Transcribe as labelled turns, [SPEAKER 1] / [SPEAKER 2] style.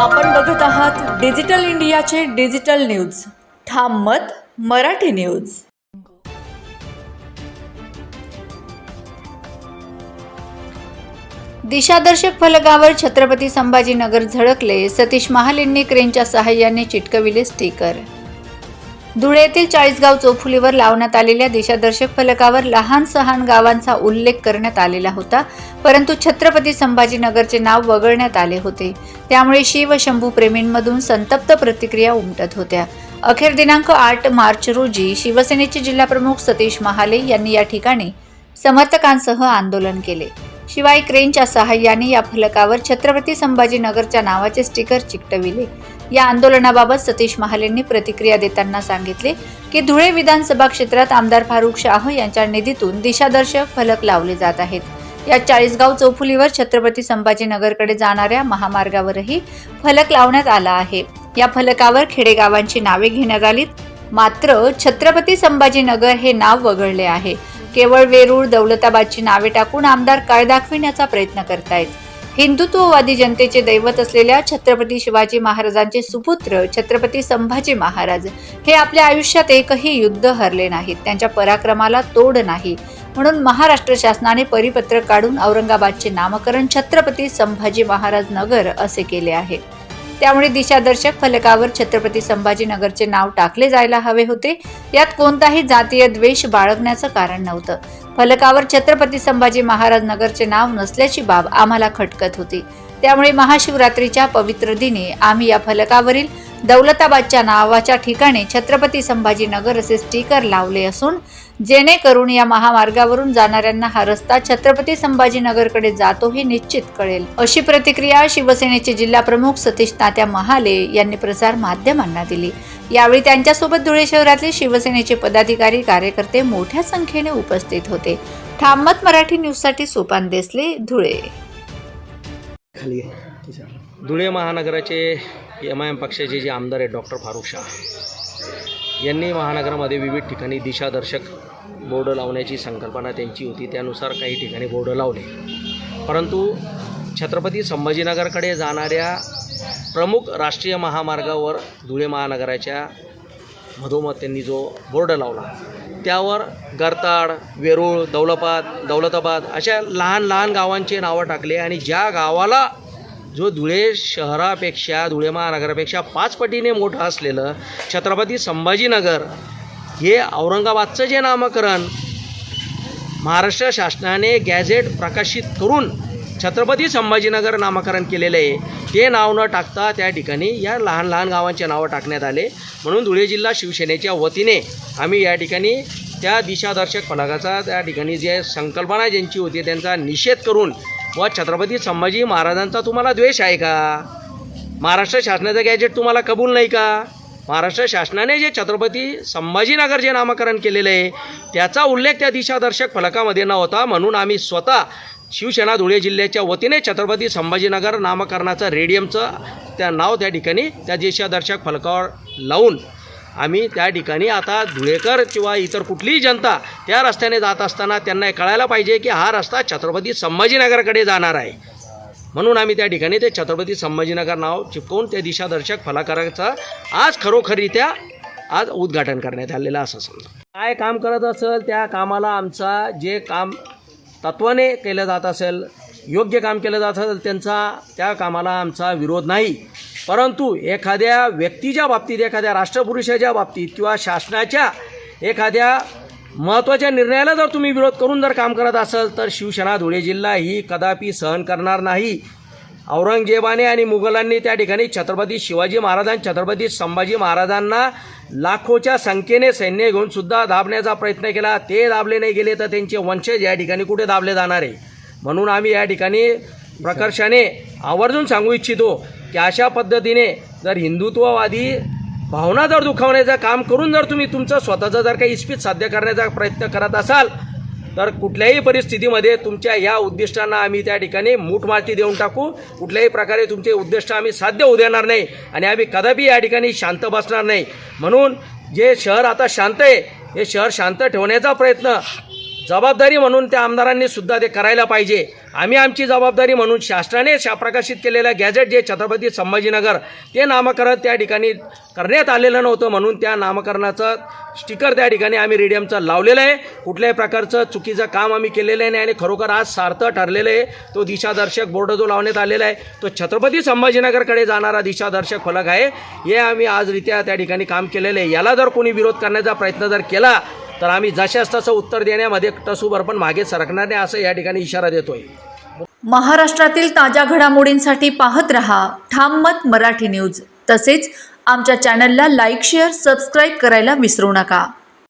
[SPEAKER 1] आपण बघत आहात डिजिटल इंडियाचे डिजिटल न्यूज. ठाम मत मराठी न्यूज.
[SPEAKER 2] दिशादर्शक फलकावर छत्रपती संभाजीनगर झळकले. सतीश महालेंनी क्रेनच्या सहाय्याने चिटकविले स्टिकर. धुळे येथील चाळीसगाव चौफुलीवर लावण्यात आलेल्या दिशादर्शक फलकावर लहान सहान गावांचा उल्लेख करण्यात आलेला होता परंतु छत्रपती संभाजीनगरचे नाव वगळण्यात आले होते. त्यामुळे शिव शंभू प्रेमींमधून संतप्त प्रतिक्रिया उमटत होत्या. अखेर दिनांक आठ मार्च रोजी शिवसेनेचे जिल्हाप्रमुख सतीश महाले यांनी या ठिकाणी समर्थकांसह आंदोलन केले. शिवाय क्रेनच्या सहाय्याने या फलकावर छत्रपती संभाजीनगरच्या नावाचे स्टिकर चिकटविले. या आंदोलनाबाबत सतीश महालेंनी प्रतिक्रिया देताना सांगितले की धुळे विधानसभा क्षेत्रात आमदार फारुख शाह यांच्या निधीतून दिशादर्शक फलक लावले जात आहेत. या चाळीसगाव चौफुलीवर छत्रपती संभाजीनगरकडे जाणाऱ्या महामार्गावरही फलक लावण्यात आला आहे. या फलकावर खेडेगावांची नावे घेण्यात आलीत. मात्र छत्रपती संभाजीनगर हे नाव वगळले आहे. केवळ वेरूळ दौलताबादची नावे टाकून आमदार काय दाखविण्याचा प्रयत्न करतायत. हिंदुत्ववादी जनतेचे दैवत असलेल्या छत्रपती शिवाजी महाराजांचे सुपुत्र छत्रपती संभाजी महाराज हे आपल्या आयुष्यात एकही युद्ध हरले नाहीत. त्यांच्या पराक्रमाला तोड नाही. म्हणून महाराष्ट्र शासनाने परिपत्रक काढून औरंगाबादचे नामकरण छत्रपती संभाजी महाराज नगर असे केले आहे. त्यामुळे दिशादर्शक फलकावर छत्रपती संभाजीनगरचे नाव टाकले जायला हवे होते. यात कोणताही जातीय द्वेष बाळगण्याचं कारण नव्हतं. फलकावर छत्रपती संभाजी महाराज नगरचे नाव नसल्याची बाब आम्हाला खटकत होती. त्यामुळे महाशिवरात्रीच्या पवित्र दिनी आम्ही या फलकावरील दौलताबादच्या नावाच्या ठिकाणी छत्रपती संभाजीनगर असे स्टिकर लावले असून जेणेकरून या महामार्गावरून जाणाऱ्यांना हा रस्ता छत्रपती संभाजीनगरकडे जातो हे निश्चित कळेल. अशी प्रतिक्रिया शिवसेनेचे जिल्हाप्रमुख सतीश तात्या महाले यांनी प्रसार माध्यमांना दिली. यावेळी त्यांच्यासोबत धुळे शहरातले शिवसेनेचे पदाधिकारी कार्यकर्ते मोठ्या संख्येने उपस्थित होते. ठाममत मराठी न्यूजसाठी सोपान देसले धुळे.
[SPEAKER 3] खाली
[SPEAKER 4] धुळे महानगराचे एम आय एम पक्षाचे जे आमदार आहेत डॉक्टर फारुख शाह यांनी महानगरामध्ये विविध ठिकाणी दिशादर्शक बोर्ड लावण्याची संकल्पना त्यांची होती. त्यानुसार काही ठिकाणी बोर्ड लावले. परंतु छत्रपती संभाजीनगरकडे जाणाऱ्या प्रमुख राष्ट्रीय महामार्गावर धुळे महानगराच्या मधोमध त्यांनी जो बोर्ड लावला त्यावर गरताड वेरूळ दौलताबाद दौलताबाद अशा लहान लहान गावांचे नावं टाकले आणि ज्या गावाला जो धुळे शहरापेक्षा धुळे महानगरापेक्षा पाच पटीने मोठं असलेलं छत्रपती संभाजीनगर हे औरंगाबादचं जे नामकरण महाराष्ट्र शासनाने गॅझेट प्रकाशित करून छत्रपती संभाजीनगर नामकरण केलेलं आहे. ते नाव न टाकता त्या ठिकाणी या लहान लहान गावांचे नावं टाकण्यात आले. म्हणून धुळे जिल्हा शिवसेनेच्या वतीने आम्ही या ठिकाणी त्या दिशादर्शक फलकाचा त्या ठिकाणी जे संकल्पना ज्यांची होती त्यांचा निषेध करून व छत्रपती संभाजी महाराजांचा तुम्हाला द्वेष आहे का? महाराष्ट्र शासनाचं गॅजेट तुम्हाला कबूल नाही का? महाराष्ट्र शासनाने जे छत्रपती संभाजीनगर जे नामकरण केलेलं आहे त्याचा उल्लेख त्या दिशादर्शक फलकामध्ये नव्हता म्हणून आम्ही स्वतः शिवसेना धुळे जिल्ह्याच्या वतीने छत्रपती संभाजीनगर नामकरणाचं रेडियमचं त्या नाव त्या ठिकाणी त्या दिशादर्शक फलकावर लावून आम्ही त्या ठिकाणी आता धुळेकर किंवा इतर कुठलीही जनता त्या रस्त्याने जात असताना त्यांना कळायला पाहिजे की हा रस्ता छत्रपती संभाजीनगरकडे जाणार आहे. म्हणून आम्ही त्या ठिकाणी ते छत्रपती संभाजीनगर नाव चिपकवून त्या दिशादर्शक फलाकाराचं आज खरोखररित्या आज उद्घाटन करण्यात आलेलं असं समजा. काय काम करत असेल त्या कामाला आमचा जे काम तत्वाने केलं जात असेल योग्य काम केलं जात असेल त्यांचा त्या कामाला आमचा विरोध नाही. परंतु एखाद्या व्यक्तीच्या बाबतीत एखाद्या राष्ट्रपुरुषाच्या बाबतीत किंवा शासनाच्या एखाद्या महत्त्वाच्या निर्णयाला जर तुम्ही विरोध करून जर काम करत असाल तर शिवसेना धुळे जिल्हा ही कदापि सहन करणार नाही. औरंगजेबाने आणि मुघलांनी त्या ठिकाणी छत्रपती शिवाजी महाराजां छत्रपती संभाजी महाराजांना लाखोच्या संख्येने सैन्य घेऊन सुद्धा दाबण्याचा प्रयत्न केला. ते दाबले नाही गेले तर त्यांचे वंशज या ठिकाणी कुठे दाबले जाणार आहे? म्हणून आम्ही या ठिकाणी प्रकर्षाने आवर्जून सांगू इच्छितो की की अशा पद्धतीने जर हिंदुत्ववादी भावना जर दुखावण्याचं काम करून जर तुम्ही तुमचं स्वतःचं जर काही इस्पित साध्य करण्याचा प्रयत्न करत असाल तर कुठल्याही परिस्थितीमध्ये तुमच्या या उद्दिष्टांना आम्ही त्या ठिकाणी मूठमाती देऊन टाकू. कुठल्याही प्रकारे तुमचे उद्दिष्ट आम्ही साध्य होऊ देणार नाही आणि आम्ही कदापि या ठिकाणी शांत बसणार नाही. म्हणून जे शहर आता शांत आहे हे शहर शांत ठेवण्याचा प्रयत्न जबाबदारी म्हणून त्या आमदारांनी सुद्धा ते करायला पाहिजे. आम्ही आमची जबाबदारी म्हणून शासनाने शा प्रकाशित केलेलं गॅजेट जे छत्रपती संभाजीनगर ते नामकरण त्या ठिकाणी करण्यात आलेलं नव्हतं म्हणून त्या नामकरणाचं स्टिकर त्या ठिकाणी आम्ही रेडियमचं लावलेलं आहे. कुठल्याही प्रकारचं चुकीचं काम आम्ही केलेलं नाही आणि खरोखर आज सार्थ ठरलेलं आहे. तो दिशादर्शक बोर्ड जो लावण्यात आलेला आहे तो छत्रपती संभाजीनगरकडे जाणारा दिशादर्शक फलक आहे. हे आम्ही आजरित्या त्या ठिकाणी काम केलेलं आहे. याला जर कोणी विरोध करण्याचा प्रयत्न जर केला तर आम्ही जशास तसं उत्तर देण्यामध्ये टसूभर पण मागे सरकणार नाही असं या ठिकाणी इशारा देतोय.
[SPEAKER 1] महाराष्ट्रातील ताज्या घडामोडींसाठी पाहत रहा ठाम मत मराठी न्यूज. तसेच आमच्या चॅनलला लाईक शेअर सबस्क्राईब करायला विसरू नका.